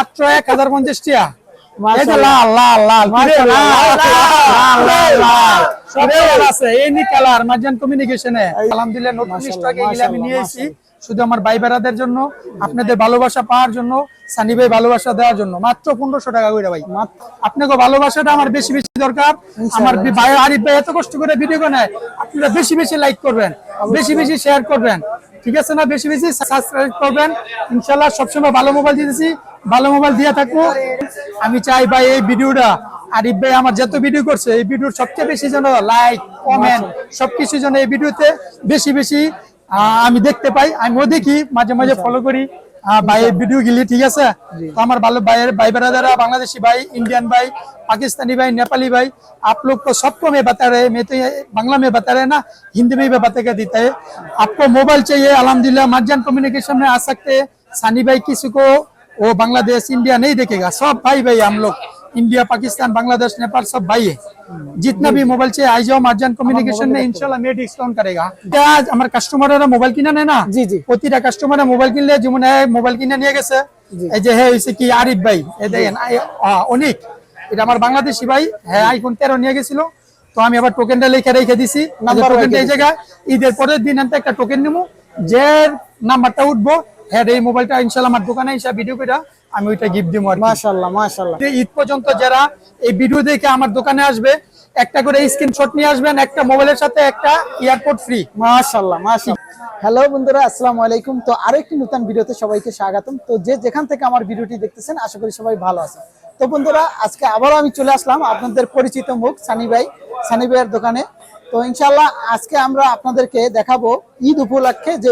মাত্র এক হাজার পঞ্চাশ টিয়া এই যে মাশাআল্লাহ। লাল লাল লাল লাল, লাল, লাল, লাল। সব কিরে, লাল। লাল আছে, এই কালার মার্জান কমিউনিকেশনে আলহামদুলিল্লাহ নতুন স্টক এগুলো আমি নিয়ে এসেছি শুধু আমার ভাই বেড়াদের জন্য আপনাদের ভালোবাসা পাওয়ার জন্য সানি ভাই ভালোবাসা দেওয়ার জন্য মাত্র পনেরোশো টাকা করে ভাই আপনাকে ভালোবাসাটা আমার বেশি বেশি দরকার আমার ভাই আরিফ ভাই এত কষ্ট করে ভিডিও বানায় আপনারা বেশি বেশি লাইক করবেন বেশি বেশি শেয়ার করবেন ঠিক আছে না বেশি বেশি সাবস্ক্রাইব করবেন ইনশাল্লাহ সবসময় ভালো মোবাইল দিতেছি ভালো মোবাইল দিয়ে থাকবো আমি চাই ভাই এই ভিডিওটা আরিফ ভাই আমার যত ভিডিও করছে এই ভিডিওর সবচেয়ে বেশি যেন লাইক কমেন্ট সবকিছু যেন এই ভিডিওতে বেশি বেশি আহ, আমি দেখতে পাই আমিও দেখি মাঝে মাঝে ফলো করি আহ, ভাইয়ের ভিডিও গিলি ঠিক আছে তো আমার ভালো ভাইয়ের ভাই বেড়াদারা বাংলাদেশी भाई इंडियन भाई पाकिस्तानी भाई नेपाली भाई आप लोग को सबको मैं बता रहे मैं तो ये बांग्ला में बता रहे ना हिंदी में भी बता के देता है आपको मोबाइल चाहिए अल्हम्दुलिल्लाह मर्जान कम्युनिकेशन में आ सकते हैं सानी भाई किसी को वो बांग्लादेश इंडिया नहीं देखेगा सब भाई भाई हम लोग इंडिया पाकिस्तान बांग्लादेश नेपाल सब भाई है जितना भी मोबाइल चाहिए आई जाओ मार्जान कम्युनिकेशन में इंशाल्लाह मैं डिस्काउंट करेगा क्या আমার কাস্টমারেরা মোবাইল কিনা নেয় না জি, জি। প্রতিটা কাস্টমারে মোবাইল কিনলে যেমন এই মোবাইল কিনে নিয়ে গেছে এই যে হ্যাঁ হয়েছে কি আরিফ ভাই এই দেখেন আই- আ, অনিক এটা আমার বাংলাদেশি ভাই হ্যাঁ আইফোন তেরো নিয়ে গেছিল তো আমি আবার টোকেনটা লিখে রেখে দিছি নাম্বার টোকেনটা রেখে এই জায়গায় ঈদের পরের দিন আমি একটা টোকেন নিবো যে নাম্বারটা উঠবো হ্যাঁ এই মোবাইলটা ইনশাল্লাহ আমার দোকানে এসে ভিডিও করে আমি ওইটা গিফট দিব আর মাশাআল্লাহ মাশাআল্লাহ। ঈদ পর্যন্ত যারা এই ভিডিও দেখে আমার দোকানে আসবে একটা করে স্ক্রিনশট নিয়ে আসবেন একটা মোবাইলের সাথে একটা এয়ারপোর্ট ফ্রি মাশাআল্লাহ মাশাআল্লাহ। হ্যালো বন্ধুরা আসসালামু আলাইকুম। তো আরেকটি নতুন ভিডিওতে সবাইকে স্বাগতম। তো যে যেখান থেকে আমার ভিডিওটি দেখতেছেন আশা করি সবাই ভালো আছেন। তো বন্ধুরা আজকে আবারও আমি চলে আসলাম আপনাদের পরিচিত মুখ সানি ভাই। সানি ভাইয়ের দোকানে। তো ইনশাল্লাহ আজকে আমরা আপনাদেরকে দেখাবো ঈদ উপলক্ষে যে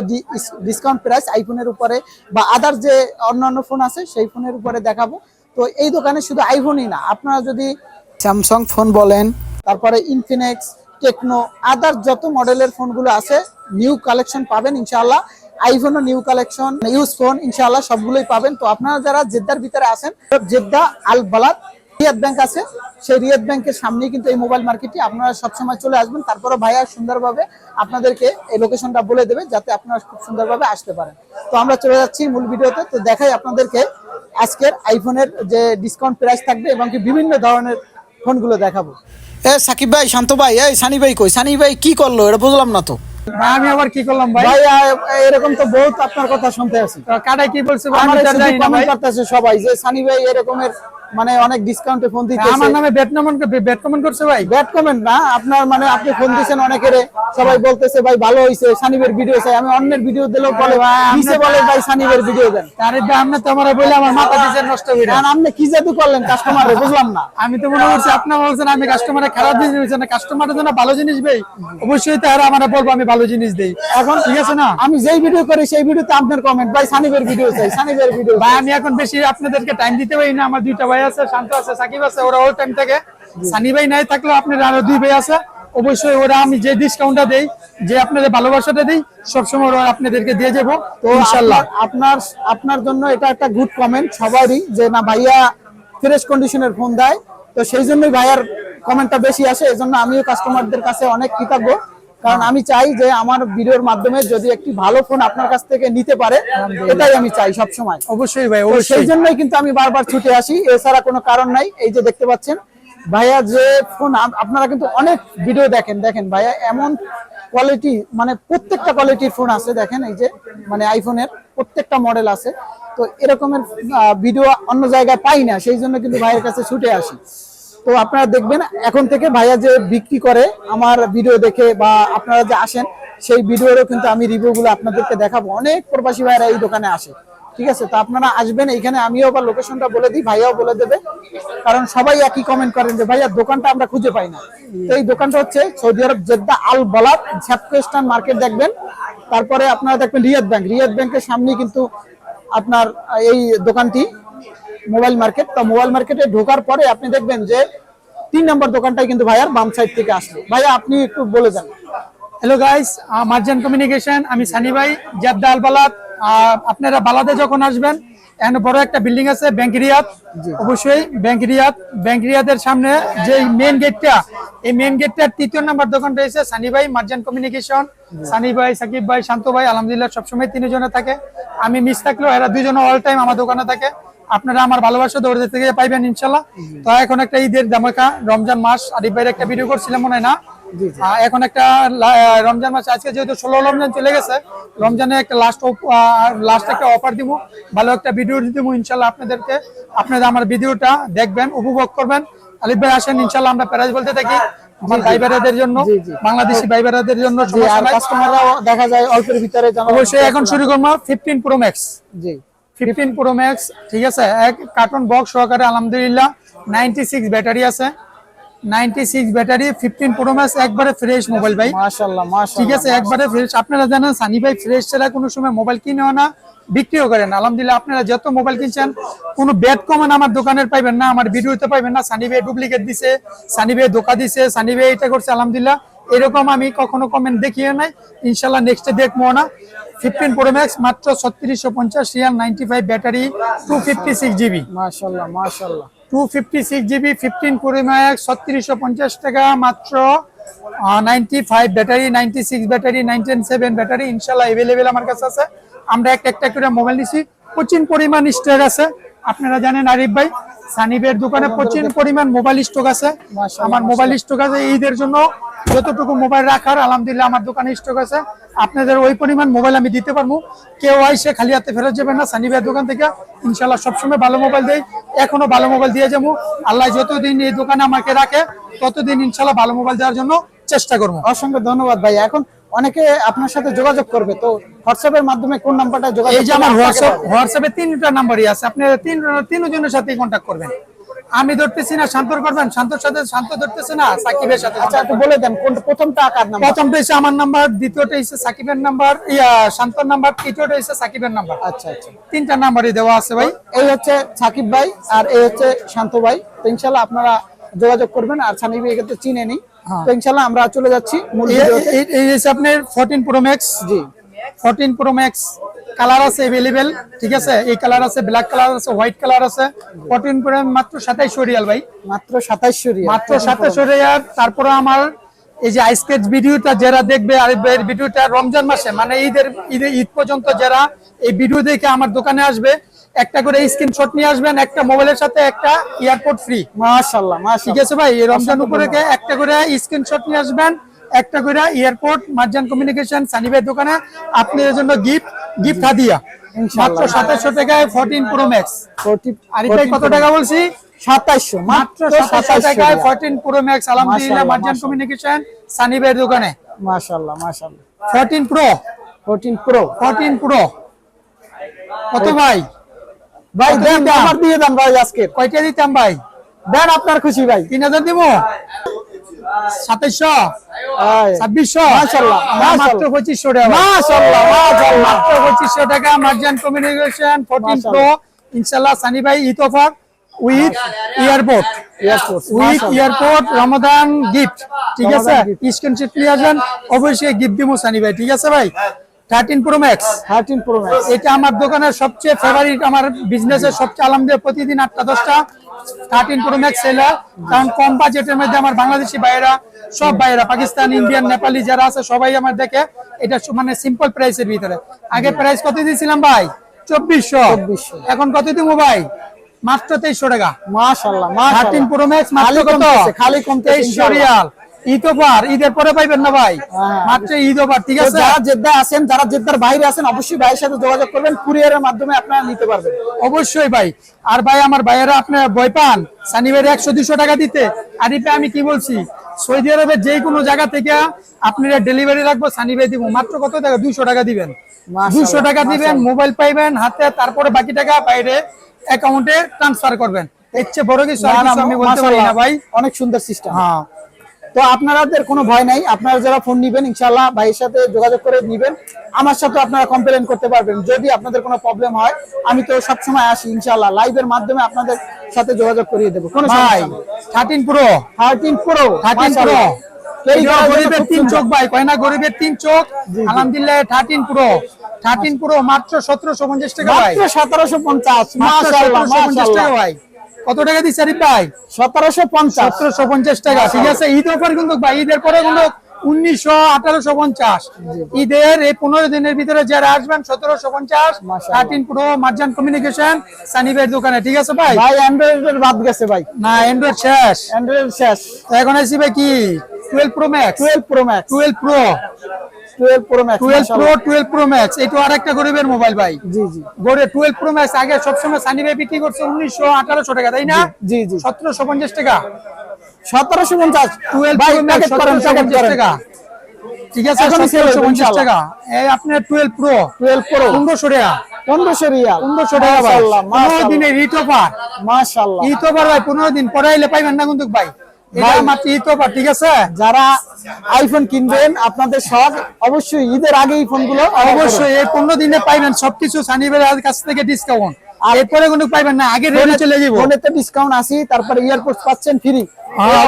ডিসকাউন্ট প্রাইস আইফোনের উপরে বা আদার যে অন্যান্য ফোন আছে, সেই ফোনের উপরে দেখাবো। তো এই দোকানে শুধু আইফোনই না, আপনারা যদি স্যামসাং ফোন বলেন, তারপরে ইনফিনিক্স টেকনো আদার যত মডেলের ফোনগুলো আছে নিউ কালেকশন পাবেন ইনশাআল্লাহ। আইফোনও নিউ কালেকশন ইউজ ফোন ইনশাআল্লাহ সবগুলোই পাবেন। তো আপনারা যারা জেদ্দার ভিতরে আছেন, Jeddah Al Balad Riyad bank আছে। সেই রিয়াদ ব্যাংকের সামনে কিন্তু এই মোবাইল মার্কেটটি। আপনারা সবসময় চলে আসবেন। তারপরে ভাইয়া সুন্দরভাবে আপনাদেরকে এই লোকেশনটা বলে দেবে যাতে আপনারা খুব সুন্দরভাবে আসতে পারেন। তো আমরা চলে যাচ্ছি মূল ভিডিওতে। তো দেখাই আপনাদেরকে আজকের আইফোনের যে ডিসকাউন্ট প্রাইস থাকবে এবং কি বিভিন্ন ধরনের ফোনগুলো দেখাবো। এ সাকিব ভাই শান্ত ভাই এই সানি ভাই কই? সানি ভাই কি করল? এটা বুঝলাম না তো। আমি আবার কি করলাম ভাই? ভাই এরকম তো বহুত আপনার কথা শুনতে আছি। কাটাই কি বলছে? আমার করতেছে সবাই যে সানি ভাই এরকমের মানে অনেক ডিসকাউন্টে ফোন দিতেছে। আমার নামে ব্যাট নমন ব্যাট কমেন্ট করছে ভাই? ব্যাড কমেন্ট না আপনার মানে আপনি ফোন দিয়েছেন অনেকের সবাই বলতেছে ভাই ভালো হইছে সানিবের ভিডিও চাই। আমি অন্যের ভিডিও দিলেও বলে ভাই, নিচে বলে ভাই সানিবের ভিডিও দেন। আরে আপনি তো আমার বলে আমার মাথা দিছে নষ্ট হইরা। কারণ আপনি কি জাদু করলেন কাস্টমারে বুঝলাম না। আমি তো মনে করছি আপনি বলছেন আমি কাস্টমারে খারাপ জিনিস দিচ্ছি না কাস্টমারের জন্য ভালো জিনিস দেই? অবশ্যই তারা আমার বলব আমি ভালো জিনিস দেই। এখন ঠিক আছে না? আমি যেই ভিডিও করি সেই ভিডিওতে আপনার কমেন্ট ভাই সানিবের ভিডিও চাই সানিবের ভিডিও ভাই আমি এখন বেশি আপনাদেরকে টাইম দিতে পারি না আমার দুইটা ভাই আছে শান্ত আছে সাকিব আছে ওরা অল টাইম থাকে। সানি ভাই নাই থাকলেও আপনার আরও দুই ভাই আছে। অবশ্যই ওরা আমি যে ডিসকাউন্টটা দেই যে আপনাদের ভালোবাসাটা দেই সবসময় ওরা আপনাদেরকে দিয়ে যাব। তো ইনশাল্লাহ আপনার আপনার আপনার জন্য এটা একটা গুড কমেন্ট সবারই যে না ভাইয়া ফ্রেশ কন্ডিশনের ফোন দেয়। তো সেই জন্যই ভাইয়ার কমেন্টটা বেশি আসে এজন্য আমিও কাস্টমারদের কাছে অনেক কৃতজ্ঞ। কারণ আমি চাই যে আমার ভিডিওর মাধ্যমে যদি একটি ভালো ফোন আপনার কাছ থেকে নিতে পারে এটাই আমি চাই সব সময় অবশ্যই ভাই সেই জন্যই কিন্তু আমি বারবার ছুটে আসি এছাড়া কোনো কারণ নাই। এই যে দেখতে পাচ্ছেন ভাইয়া যে ফোন আপনারা কিন্তু অনেক ভিডিও দেখেন দেখেন ভাইয়া এমন কোয়ালিটি মানে প্রত্যেকটা কোয়ালিটির ফোন আছে দেখেন এই যে মানে আইফোনের প্রত্যেকটা মডেল আছে। তো এরকমের ভিডিও অন্য জায়গায় পাই না সেই জন্য কিন্তু ভাইয়ের কাছে ছুটে আসি। তো আপনারা দেখবেন, এখন থেকে ভাইয়া যে বিক্রি করে আমার ভিডিও দেখে বা আপনারা যে আসেন, সেই ভিডিওরও কিন্তু আমি রিভিউ গুলো আপনাদেরকে দেখাবো। অনেক প্রবাসী ভাইরা এই দোকানে আসে। ঠিক আছে? তো আপনারা আসবেন, এখানে আমিও বা লোকেশনটা বলে দিই, ভাইয়াও বলে দেবে। কারণ সবাই একই কমেন্ট করেন যে, ভাইয়া, দোকানটা আমরা খুঁজে পাই না। তো এই দোকানটা হচ্ছে Saudi Arab Jeddah Al Balad ঝ্যাপকোস্টান market, দেখবেন। তারপরে আপনারা দেখবেন রিয়াদ ব্যাংক। রিয়াদ ব্যাংকের সামনেই কিন্তু আপনার এই দোকানটি। মোবাইল মার্কেট তো মোবাইল মার্কেটে ঢোকার পরে আপনি দেখবেন যে তিন নম্বর দোকানটাই কিন্তু ভাইয়ার বাম সাইড থেকে আসলো। ভাইয়া আপনি একটু বলে দেন। হ্যালো গাইস মার্জান কমিউনিকেশন আমি সানি ভাই জাদ্দা আল বালাদ আহ, আপনারা বালাদে যখন আসবেন এখানে বড় একটা বিল্ডিং আছে ব্যাংক রিয়াদ অবশ্যই ব্যাংক রিয়াদ ব্যাংক রিয়াদের সামনে যে মেন গেটটা এই মেন গেটটার তৃতীয় নাম্বার দোকান রয়েছে সানি ভাই মার্জান কমিউনিকেশন সানি ভাই সাকিব ভাই শান্ত ভাই আলহামদুলিল্লাহ সবসময় তিনজনে থাকে। আমি মিস থাকলেও এরা দুজনে অল টাইম আমার দোকানে থাকে। আপনারা আমার ভালোবাসা দৌড়ে থেকে পাইবেন ইনশাল্লাহ। তো এখন একটা ঈদের দামাকা রমজান মাস আরিফ ভাইয়ের একটা ভিডিও করছিলাম মনে হয় না? এখন একটা রমজান মাস আজকে যেহেতু ষোলো রমজান চলে গেছে রমজানে একটা লাস্ট লাস্ট একটা অফার দিব ভালো একটা ভিডিও দিব ইনশাল্লাহ আপনাদেরকে। আপনারা আমার ভিডিওটা দেখবেন উপভোগ করবেন। আলিফ ভাই আসেন ইনশাল্লাহ আমরা প্যারাজ বলতে থাকি। আমার জন্য। বাংলাদেশি কাস্টমাররাও দেখা যায় অল্পের ভিতরে অবশ্যই এখন শুরু করব ফিফটিন প্রো ম্যাক্স জি। ফিফটিন প্রো ম্যাক্স ঠিক আছে? এক কার্টন বক্স সহকারে আলহামদুলিল্লাহ নাইনটি সিক্স ব্যাটারি আছে। Ninety six battery fifteen pro max একবারে ফ্রেশ মোবাইল ভাই। মাশাআল্লাহ ঠিক আছে? একবারে ফ্রেশ আপনারা জানেন সানি ভাই ফ্রেশ ছাড়া কোনো সময় মোবাইল কিনেও না বিক্রিও করেন আলহামদুলিল্লাহ আপনারা যত মোবাইল কিনছেন কোনো ব্যাড কমেন্ট আমার দোকানের পাইবেন না আমার ভিডিওতে পাইবেন না। সানি ভাই ডুপ্লিকেট দিছে সানি ভাই ধোকা দিছে সানি ভাই এটা করছে আলহামদুলিল্লাহ। এরকম আমি কখনো কমেন্ট দেখিয়ে নাই। ইনশাল্লাহ নেক্সটে দেখব না। ফিফটিন প্রো ম্যাক্স মাত্র ছত্রিশশো পঞ্চাশ riyal ninety five battery two fifty six GB মাশাআল্লাহ মাশাআল্লাহ two fifty six GB fifteen pro max ছত্রিশশো পঞ্চাশ টাকা মাত্র ninety five battery ninety six battery nineteen seven battery ইনশাল্লাহ এভেলেবেল আমার কাছে আছে। আমরা একটা একটা করে মোবাইল নিছি। প্রচুর পরিমাণ স্টক আছে। আপনারা জানেন আরিফ ভাই সানিবের দোকানে প্রচুর পরিমাণ মোবাইল স্টক আছে। আমার মোবাইল স্টক আছে ঈদের জন্য যতটুকু মোবাইল রাখার আলহামদুলিল্লাহ আমার দোকানে স্টক আছে। আপনাদের ওই পরিমাণ মোবাইল আমি দিতে পারব। কেউ আইসে খালি হাতে ফেরত যাবেন না সানিবের দোকান থেকে। ইনশাল্লাহ সবসময় ভালো মোবাইল দেয় এখনও ভালো মোবাইল দিয়ে যাব। আল্লাহ যতদিন এই দোকানে আমাকে রাখে ততদিন ইনশাল্লাহ ভালো মোবাইল দেওয়ার জন্য চেষ্টা করব। অসংখ্য ধন্যবাদ ভাই। এখন অনেকে আপনার সাথে যোগাযোগ করবে তো হোয়াটসঅ্যাপের মাধ্যমে কোন নাম্বারটা যোগাযোগ এই যে আমার হোয়াটসঅ্যাপ হোয়াটসঅ্যাপে তিনটা নাম্বারই আছে। আপনি তিন তিনজনের সাথে কন্ট্যাক্ট করবেন। আমি ধরতেছি না শান্তর করবেন? শান্তর সাথে শান্ত ধরতেছে না? সাকিবের সাথে আচ্ছা একটু বলে দেন কোন প্রথমটা কার নাম্বার? প্রথমটা হচ্ছে আমার নাম্বার দ্বিতীয়টা হচ্ছে সাকিবের নাম্বার ইয়া শান্তর নাম্বার তৃতীয়টা হচ্ছে সাকিবের নাম্বার। আচ্ছা আচ্ছা। তিনটা নাম্বারই দেওয়া আছে ভাই। এই হচ্ছে সাকিব ভাই আর এই হচ্ছে শান্ত ভাই। তো ইনশাল্লাহ আপনারা যোগাযোগ করবেন আর সানি ভাই তো চিনে নি হ্যাঁ। তো ইনশাল্লাহ আমরা চলে যাচ্ছি এই- এই- হচ্ছে আপনার ফোরটিন প্রো ম্যাক্স জি। ফোরটিন প্রো ম্যাক্স কালার আছে এভেলেবেল ঠিক আছে? এই কালার আছে ব্ল্যাক কালার আছে হোয়াইট কালার আছে। ফোরটিন প্রো মাত্র সাতাইশশো রিয়াল ভাই। মাত্র সাতাইশশো রিয়াল। মাত্র সাতাশশো রিয়াল। তারপরে আমার এই যে আইসকেট ভিডিওটা যারা দেখবে আর ভিডিওটা রমজান মাসে মানে ঈদের ঈদের ঈদ পর্যন্ত যারা এই ভিডিও দেখে আমার দোকানে আসবে একটা করে স্ক্রিনশট নিয়ে আসবেন একটা মোবাইলের সাথে একটা এয়ারপোর্ট ফ্রি মাশাআল্লাহ ঠিক আছে ভাই? এই রমজান উপরে একটা করে স্ক্রিনশট নিয়ে আসবেন একটা করে এয়ারপোর্ট মার্জান কমিউনিকেশন সানিবের দোকানে আপনাদের জন্য গিফট গিফট হাদিয়া। মাত্র। সাতাশশো টাকায় ফোরটিন প্রো ম্যাক্স 40 আর কত টাকা বলছি? সাতাইশশো। মাত্র সাতাশশো টাকায় ফোরটিন প্রো ম্যাক্স আলহামদুলিল্লাহ মার্জান কমিউনিকেশন সানিবের দোকানে। মাশাআল্লাহ মাশাআল্লাহ। Fourteen pro 14 pro fourteen pro কত ভাই? ভাই দেন আমার দিয়ে দেন ভাই আজকে কয়টা দিতাম ভাই? দেন আপনার খুশি ভাই। তিন হাজার দিব? সাতাইশশো? আয়। ছাব্বিশশো? মাশাআল্লাহ, মাত্র মাশাআল্লাহ। পঁচিশশো টাকা। মাশাআল্লাহ, মাশাআল্লাহ। মাত্র পঁচিশশো টাকা মার্জান কমিউনিকেশন ফোরটিন প্রো ইনশাল্লাহ সানি ভাই Eid offer with airport. With airport Ramadan gift. ঠিক আছে? রমাদান gift। স্ক্রিনশট নিয়ে আসবেন অবশ্যই গিফট দিব সানি ভাই। ঠিক আছে ভাই? Thirteen pro max 13 pro max এটা আমার দোকানের সবচেয়ে ফেভারিট আমার বিজনেসের সবচেয়ে প্রতিদিন আটটা দশটা থার্টিন প্রো ম্যাক্স সেল হয়। কারণ কম বাজেটের মধ্যে আমার বাংলাদেশি ভাইয়েরা সব ভাইয়েরা পাকিস্তান ইন্ডিয়ান নেপালি যারা আছে সবাই আমার দেখে এটা মানে সিম্পল প্রাইসের ভিতরে। আগে প্রাইস কত দিয়েছিলাম ভাই? চব্বিশশো। 2400 এখন কত দিব ভাই? মাত্র তেইশশো টাকা। মাশাআল্লাহ থার্টিন প্রো ম্যাক্স মাত্র কত? খালি কমতেছে, তেইশশো রিয়াল। ঈদ ঈদের পরে পাইবেন না ভাই? হ্যাঁ। মাত্র ঈদ ঠিক আছে? যারা জেদ্দা আছেন যারা জেদ্দার বাইরে আছেন অবশ্যই ভাইয়ের সাথে যোগাযোগ করবেন কুরিয়ারের মাধ্যমে আপনারা নিতে পারবেন। অবশ্যই ভাই। আর ভাই আমার ভাইয়েরা আপনার বই পান? সানি ভাইয়ের একশো দুশো টাকা দিতে। আরিফে আমি কি বলছি? সৌদি আরবের যে কোনো জায়গা থেকে আপনারা ডেলিভারি রাখব সানি ভাই দিব। মাত্র কত টাকা? দুইশো টাকা দিবেন। দুইশো টাকা দিবেন মোবাইল পাইবেন হাতে তারপরে বাকি টাকা বাইরে অ্যাকাউন্টে ট্রান্সফার করবেন। এর চেয়ে বড় কিছু কিছু আমি বলতে পারি না ভাই। অনেক সুন্দর সিস্টেম হ্যাঁ। তো আপনাদের কোনো ভয় নাই। আপনারা যারা ফোন নিবেন ইনশাল্লাহ ভাইয়ের সাথে যোগাযোগ করে নিবেন। আমার সাথে আপনারা কমপ্লেন করতে পারবেন। যদি আপনাদের কোনো প্রবলেম হয় আমি তো সবসময় আসি ইনশাল্লাহ লাইভের মাধ্যমে আপনাদের সাথে যোগাযোগ করিয়ে দেবো। কোনো ভাই thirteen pro thirteen pro thirteen pro গরিবের তিন চোখ ভাই কয় না? গরিবের তিন চোখ। আলহামদুলিল্লাহ থার্টিন প্রো থার্টিন প্রো মাত্র সতেরোশো পঞ্চাশ টাকা ভাই। সতেরোশো পঞ্চাশ। মাত্র মাশাআল্লাহ, 1750 টাকা ভাই। কত টাকা দিচ্ছে আরিফ ভাই? সতেরোশো পঞ্চাশ। সতেরোশো পঞ্চাশ টাকা। ঠিক আছে ঈদ অফার কিন্তু ভাই ঈদের পরে কিন্তু উনিশশো আঠারোশো পঞ্চাশ। ঈদের এই পনেরো দিনের ভিতরে যারা আসবেন সতেরোশো পঞ্চাশ থার্টিন প্রো মার্জান কমিউনিকেশন সানিবের দোকানে ঠিক আছে ভাই? ভাই অ্যান্ড্রয়েড বাদ গেছে ভাই। না অ্যান্ড্রয়েড শেষ। অ্যান্ড্রয়েড শেষ। এখন আইসি ভাই কি? Twelve pro max. Twelve pro max. Twelve pro. Twelve pro max twelve pro twelve pro max. এটা আরেকটা গরিবের মোবাইল ভাই। জি জি। গড়ে টুয়েলভ প্রো ম্যাক্স আগে সবসময় সানি ভাই বিক্রি করছে উনিশশো আঠারোশো টাকা তাই না? জি জি। সতেরোশো পঞ্চাশ টাকা। সতেরোশো পঞ্চাশ। ভাই প্যাকেট করেন প্যাকেট করেন। ঠিক আছে এখনই sale পঞ্চাশ টাকা। এই আপনার টুয়েলভ প্রো টুয়েলভ প্রো পনেরোশো টাকা। পনেরোশো রিয়াল। পনেরোশো টাকা ভাই। পনেরো দিনে রিট অফার মাশাআল্লাহ ঈদ অফার ভাই পনেরো দিন পরে আইলে পাইবেন না কিন্তু ভাই। ভাই। মাত্র ঈদ অফার ঠিক আছে? যারা আইফোন কিনবেন আপনাদের শখ অবশ্যই ঈদের আগে এই ফোনগুলো অবশ্যই এই পনেরো দিনে পাইবেন সবকিছু সানিবের কাছ থেকে ডিসকাউন্ট এরপরে কিন্তু পাইবেন না আগে রেটে চলে যাব ফোনেতে ডিসকাউন্ট আছে তারপরে এয়ারপোর্ট পাচ্ছেন ফ্রি হ্যাঁ,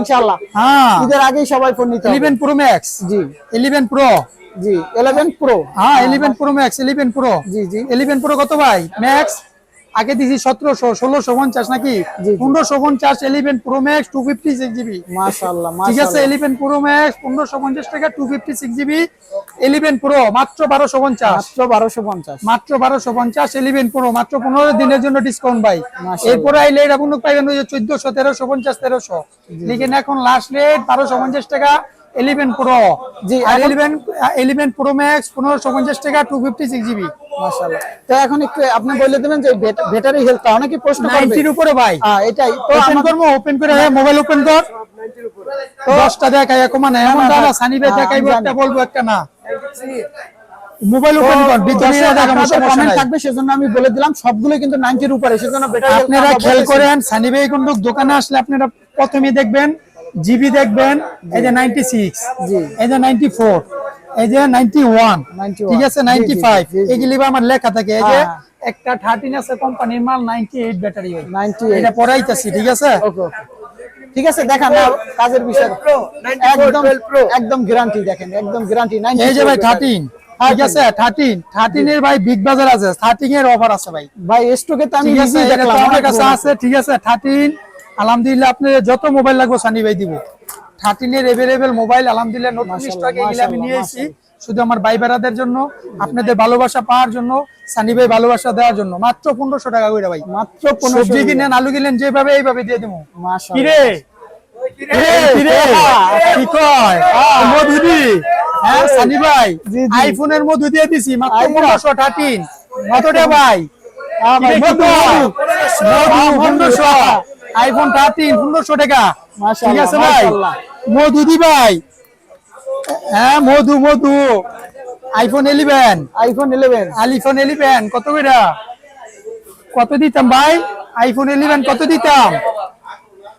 ইনশাআল্লাহ। হ্যাঁ। ঈদের আগেই সবাই ফোন নিতে হবে। ইলেভেন প্রো ম্যাক্স জি। ইলেভেন প্রো জি 11 প্রো হ্যাঁ eleven pro max eleven pro জি জি। ইলেভেন প্রো কত ভাই? ম্যাক্স আগে দিছি সতেরোশো ষোলোশো পঞ্চাশ নাকি। পনেরোশো পঞ্চাশ eleven pro max two fifty six GB ঠিক আছে ইলেভেন প্রো ম্যাক্স পনেরোশো পঞ্চাশ টাকা two fifty six GB eleven pro মাত্র বারোশো পঞ্চাশ। মাত্র 1250 মাত্র বারোশো পঞ্চাশ ইলেভেন প্রো মাত্র পনেরো দিনের জন্য ডিসকাউন্ট ভাই। এরপরে আইলে এটা পাইবেন ওই যে চোদ্দশো তেরোশো পঞ্চাশ তেরোশো। লিখেন এখন লাস্ট রেট বারোশো পঞ্চাশ টাকা ইলেভেন প্রো জি, আর ইলেভেন ইলেভেন প্রো ম্যাক্স পনেরোশো পঞ্চাশ টাকা টু ফিফটি সিক্স জিবি মাশাআল্লাহ। তো এখন একটু আপনি বলে দিবেন যে ব্যাটারি হেলথ অনেকে প্রশ্ন করবে। নাইনটির উপরে ভাই। হ্যাঁ এটাই। তো ওপেন আমাদের- ওপেন করে মোবাইল ওপেন কর। দশটা দেখাই এখন মানে এমন না, না। না, সানি ভাই হ্যাঁ, দেখাইবো আমি একটা বলব একটা না। মোবাইল ওপেন কর ভিতরে দর্শক, দেখাবো আপনাদের সমস্যা কমেন্ট থাকবে সেজন্য আমি বলে দিলাম সবগুলো কিন্তু 90 এর উপরে সেজন্য ব্যাটারি আপনারা খেয়াল করেন সানি ভাই কিন্তু দোকানে আসলে আপনারা প্রথমে দেখবেন জিবি দেখবেন এই যে নাইনটি সিক্স জি। এই যে এই যে 91 ঠিক আছে জি, জি, নাইনটি ফাইভ জি, জি। এগুলি আমার লেখা থাকে এই যে হ্যাঁ। একটা থার্টিন আছে কোম্পানির মাল নাইনটি এইট ব্যাটারি 98 এটা পড়াইতেছি ঠিক আছে ঠিক আছে দেখান না কাজের বিষয় একদম একদম গ্যারান্টি দেখেন একদম গ্যারান্টি এই যে ভাই থার্টিন ঠিক আছে থার্টিন থার্টিন এর ভাই বিগ বাজার আছে থার্টিন এর অফার আছে ভাই ভাই স্টকে তো আমি দেখলাম আমার কাছে আছে ঠিক আছে থার্টিন আলহামদুলিল্লাহ আপনি যত মোবাইল লাগবে সানি ভাই দিব থার্টিনের এভেলেবেল মোবাইল আলহামদুলিল্লাহ নতুন স্টক এগুলো আমি নিয়ে এসেছি শুধু আমার ভাই বেড়াদের জন্য আপনাদের ভালোবাসা পাওয়ার জন্য সানি ভাই ভালোবাসা দেওয়ার জন্য। মাত্র পনেরোশো টাকা করে ভাই। মাত্র সবজি কিনেন আলু কিনেন যেভাবে এইভাবে দিয়ে দেবো মাশাআল্লাহ। কিরে? কিরে? কিরে? কি কয়? মধুদি হ্যাঁ সানি ভাই। আইফোনের মধু দিয়ে দিছি মাত্র। পনেরোশো থার্টিন কতটা ভাই? আইফোন থার্টিন পনেরোশো। টাকা। ঠিক আছে ভাই? মধু দি ভাই হ্যাঁ মধু মধু। IPhone eleven iPhone 11 iPhone eleven কত করে কত দিতাম ভাই? আইফোন ইলেভেন কত দিতাম?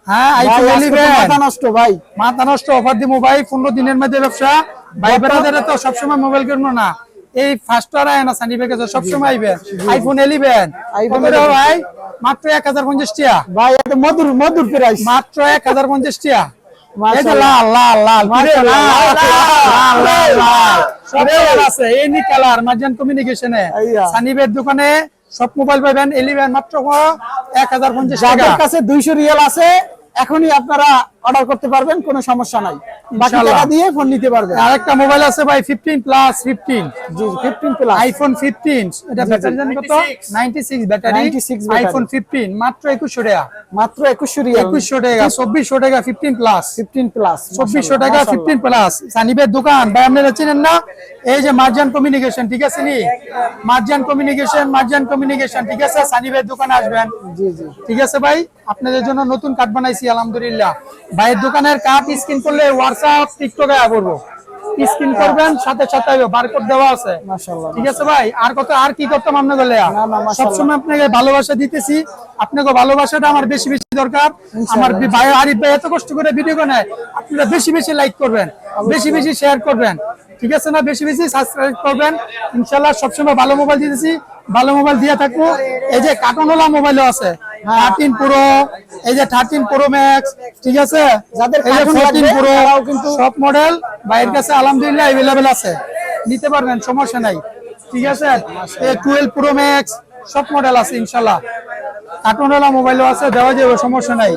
হ্যাঁ আইফোন ইলেভেন মাথা নষ্ট ভাই। মাথা নষ্ট অফার দিব ভাই পনেরো দিনের মধ্যে ব্যবসা। ভাই বেড়াদের তো সবসময় মোবাইল কিনবো না। এই ফার্স্ট আর আয় না সানি বেগে সবসময় আইবেন আইফোন ইলেভেন আইফোন ভাই? মাত্র এক হাজার পঞ্চাশ টিয়া ভাই মধুর মধুর প্রাইস মাত্র এক হাজার পঞ্চাশ টিয়া সানিবের দোকানে সব মোবাইল পাবেন এলিভেন মাত্র এক হাজার পঞ্চাশ টাকা। যাদের কাছে 200 রিয়াল আছে এখনই আপনারা অর্ডার করতে পারবেন কোনো সমস্যা নাই। বাকি টাকা দিয়ে ফোন নিতে পারবেন। আরেকটা মোবাইল আছে ভাই ফিফটিন প্লাস ফিফটিন জি 15 প্লাস আইফোন ফিফটিন এটা ব্যাটারি জানি কত? Ninety six battery 96 iPhone fifteen মাত্র একুশশো টাকা। মাত্র 2100 রিয়াল। একুশশো টাকা চব্বিশশো টাকা ফিফটিন প্লাস 15 প্লাস চব্বিশশো টাকা ফিফটিন প্লাস সানিবের দোকান ভাই আপনারা চিনেন না? এই যে মার্জান কমিউনিকেশন ঠিক আছে নি? মার্জান কমিউনিকেশন মার্জান কমিউনিকেশন ঠিক আছে? সানিবের দোকানে আসবেন। জি জি। ঠিক আছে ভাই? আপনাদের জন্য নতুন কার্ড বানাইছি আলহামদুলিল্লাহ। ভাইয়ের দোকানের কার্ড স্ক্রিন করলে হোয়াটসঅ্যাপ টিকটকে করব স্ক্রিন করবেন সাথে সাথে বারকোড দেওয়া আছে। ঠিক আছে ভাই? আর কত আর কি করতাম আপনাকে না, না, মাশাআল্লাহ। সবসময় আপনাকে ভালোবাসা দিতেছি। আপনাকে ভালোবাসাটা আমার বেশি বেশি দরকার। আমার বি- ভাই আরিফ ভাই এত কষ্ট করে ভিডিও বানায় আপনারা বেশি বেশি লাইক করবেন বেশি বেশি শেয়ার করবেন। ঠিক আছে না? বেশি বেশি সাবস্ক্রাইব করবেন। ইনশাল্লাহ সবসময় ভালো মোবাইল দিতেছি। ভালো মোবাইল দিয়ে থাকব। এই যে কার্টুনওয়ালা মোবাইলও আছে। থার্টিন প্রো এই যে থার্টিন প্রো ম্যাক্স ঠিক আছে? যাদের এই যে ফোরটিন প্রো কিন্তু- সব মডেল বাইরের কাছে আলহামদুলিল্লাহ অ্যাভেলেবেল আছে। নিতে পারবেন সমস্যা নাই। ঠিক আছে? টুয়েলভ প্রো ম্যাক্স সব মডেল আছে ইনশাল্লাহ কার্টুনওয়ালা মোবাইলও আছে দেওয়া যাবে সমস্যা নাই।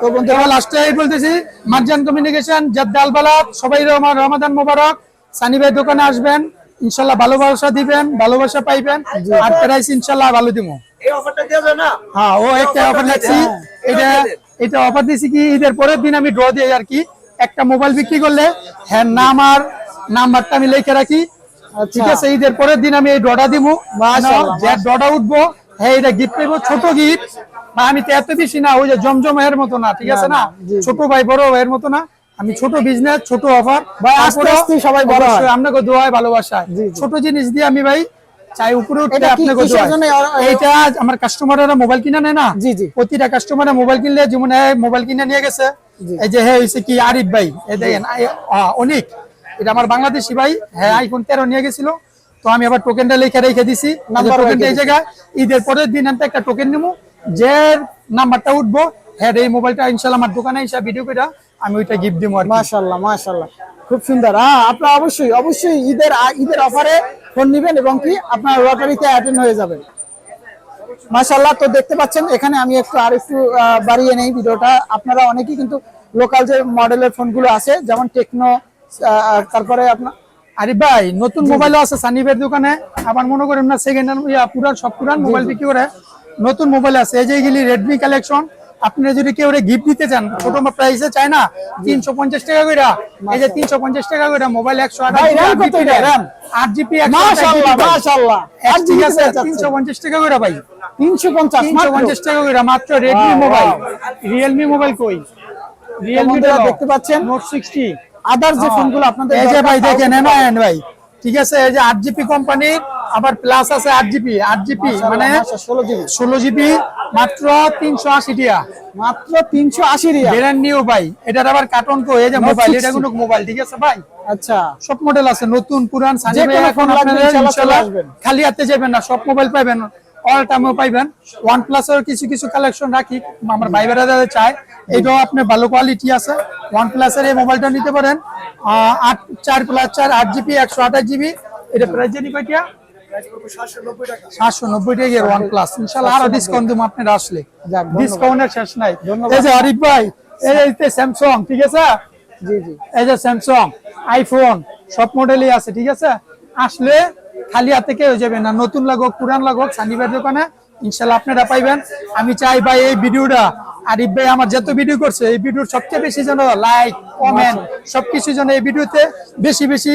তো বন্ধুরা লাস্টে এই বলতেছি মার্জান কমিউনিকেশন জাদ্দাল বালাত সবাই রহমান রমাদান মোবারক। সানি ভাই দোকানে আসবেন। ইনশাল্লাহ ভালোবাসা দিবেন ভালোবাসা পাইবেন আর প্রাইস ইনশাল্লাহ ভালো দিব। এই অফারটা দেওয়া যায় না? হ্যাঁ ও একটা অফার লাগছি এটা এটা অফার দিছি কি ঈদের পরের দিন আমি ড্র দিই আর কি একটা মোবাইল বিক্রি করলে হ্যাঁ নাম আর নাম্বারটা আমি লিখে রাখি। ঠিক আছে ঈদের পরের দিন আমি এই ড্রটা দিব মাশাআল্লাহ, যে ড্রটা উঠবো হ্যাঁ এটা গিফট পাইবো ছোট গিফট আমি তো এত বেশি না ওই যে জমজম এর মতো না ঠিক আছে না। ছোট ভাই বড় ভাইয়ের মতো না। আমি ছোট বিজনেস ছোট অফার ভাই, আস্তে আস্তে সবাই বড় হয়। আপনাকে দোয়ায় ভালোবাসায়। ছোট জিনিস দিয়ে আমি ভাই চাই উপরে উঠতে আপনাকে এইটা আমার কাস্টমাররা মোবাইল কিনা নেয় না? জি, জি। প্রতিটা কাস্টমার মোবাইল কিনলে যেমন মোবাইল কিনে নিয়ে গেছে। এই যে হ্যাঁ হয়েছে কি আরিফ ভাই? এই দেখেন অনিক। এটা আমার বাংলাদেশি ভাই। হ্যাঁ আইফোন তেরো নিয়ে গেছিল। তো আমি আবার টোকেনটা লিখে রেখে দিছি। টোকেনটা এই জায়গায় ঈদের পরের দিন আমি একটা টোকেন নেব যে নাম্বারটা উঠবো হ্যাঁ এই মোবাইলটা ইনশাল্লাহ আমার দোকানে এসে ভিডিও করে আমি ওইটা গিফট দিব আর মাশাল্লাহ খুব সুন্দর। হ্যাঁ আপনারা অবশ্যই অবশ্যই ঈদের ঈদের অফারে ফোন নিবেন এবং কি আপনার লটারিতে অ্যাটেন্ড হয়ে যাবেন। মাশাল্লাহ তো দেখতে পাচ্ছেন এখানে আমি একটু আর একটু বাড়িয়ে নেই ভিডিওটা। আপনারা অনেকেই কিন্তু লোকাল যে মডেলের ফোনগুলো আছে যেমন টেকনো তারপরে আপনার আরে ভাই নতুন মোবাইলও আছে সানিবের দোকানে। আবার মনে করেন না সেকেন্ড হ্যান্ড পুরান সব পুরান মোবাইল বিক্রি করে। নতুন মোবাইল আছে এই যে এগুলি রেডমি কালেকশন আপনি যদি কেউ গিফট দিতে চান ছোট প্রাইসে চায় না তিনশো পঞ্চাশ টাকা করে এই যে তিনশো পঞ্চাশ টাকা করে মোবাইল একশো? আট জিবি তিনশো পঞ্চাশ টাকা করে ভাই। তিনশো পঞ্চাশ তিনশো পঞ্চাশ টাকা করে মাত্র রেডমি মোবাইল রিয়েলমি মোবাইল কই? রিয়েলমি দেখতে পাচ্ছেন? নোট সিক্সটি আদার যে ফোনগুলো আপনাদের এই যে ভাই দেখেন ভাই। ঠিক আছে এই যে আট জিবি কোম্পানির আবার প্লাস আছে আট জিবি আট জিবি মানে ষোলো জিবি ষোলো জিবি মাত্র তিনশো আশি টাকা মাত্র তিনশো আশি ব্র্যান্ড নিউ ভাই এটার আবার কার্টন কো এই যে মোবাইল এটা কোনো মোবাইল ঠিক আছে ভাই? আচ্ছা। সব মডেল আছে নতুন পুরান এখন। খালি হাতে যাবেন না সব মোবাইল পাইবেন অল টাইমও পাইবেন। ওয়ান প্লাস এর কিছু কিছু কালেকশন রাখি আমার ভাই বেড়াদের চায়। এইটাও আপনি ভালো কোয়ালিটি আছে। ওয়ান প্লাস এর এই মোবাইলটা নিতে পারেন। আট চার প্লাস চার আট জিবি একশো আঠাশ জিবি এটা প্রাইস জানি কয়টা সাতশো নব্বই টাকা। ওয়ান প্লাস ইনশাল্লাহ আরও ডিসকাউন্ট দেবো আপনারা আসলে। যাক, ধন্যবাদ। ডিসকাউন্টের শেষ নাই। এই যে আরিফ ভাই এই যে স্যামসং ঠিক আছে? জি জি। এই যে স্যামসং আইফোন সব মডেলই আছে ঠিক আছে? আসলে খালি হাতে কেউ যাবে না নতুন লাগুক পুরান লাগুক সানিবার দোকানে ইনশাল্লাহ আপনারা পাইবেন। আমি চাই ভাই এই ভিডিওটা আরিফ ভাই আমার যত ভিডিও করছে এই ভিডিওর সবচেয়ে বেশি যেন লাইক কমেন্ট সবকিছু যেন এই ভিডিওতে বেশি বেশি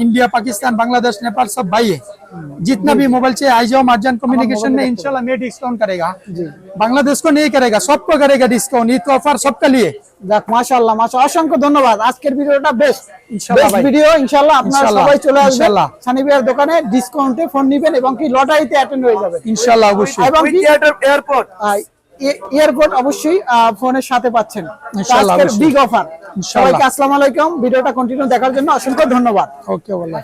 इंडिया पाकिस्तान बांग्लादेश नेपाल सब भाई है जितना भी मोबाइल चाहिए आई जाओ मार्जन कम्युनिकेशन में इंशाल्लाह मैं डिस्काउंट करेगा बांग्लादेश को नहीं करेगा सबको करेगा डिस्काउंट ये तो ऑफर सबके लिए যাক মাশাআল্লাহ মাশাআল্লাহ অসংখ্য ধন্যবাদ আজকের ভিডিওটা বেশ ইনশাআল্লাহ বেস্ট ভাই। ভিডিও ইনশাআল্লাহ আপনারা ইনশাআল্লাহ, সবাই চলে আসবেন ইনশাআল্লাহ। সানি ভাইয়ের দোকানে ডিসকাউন্টে ফোন নেবেন এবং কি লটারিতে অ্যাটেন্ড হয়ে যাবেন इंशाल्लाह अवश्य এবং কি এয়ারপোর্ট ইয়ারফোন অবশ্যই ফোনের সাথে পাচ্ছেন। আজকের বিগ অফার সবাইকে আসসালামু আলাইকুম। ভিডিওটা কন্টিনিউ দেখার জন্য অসংখ্য ধন্যবাদ। ওকে বলা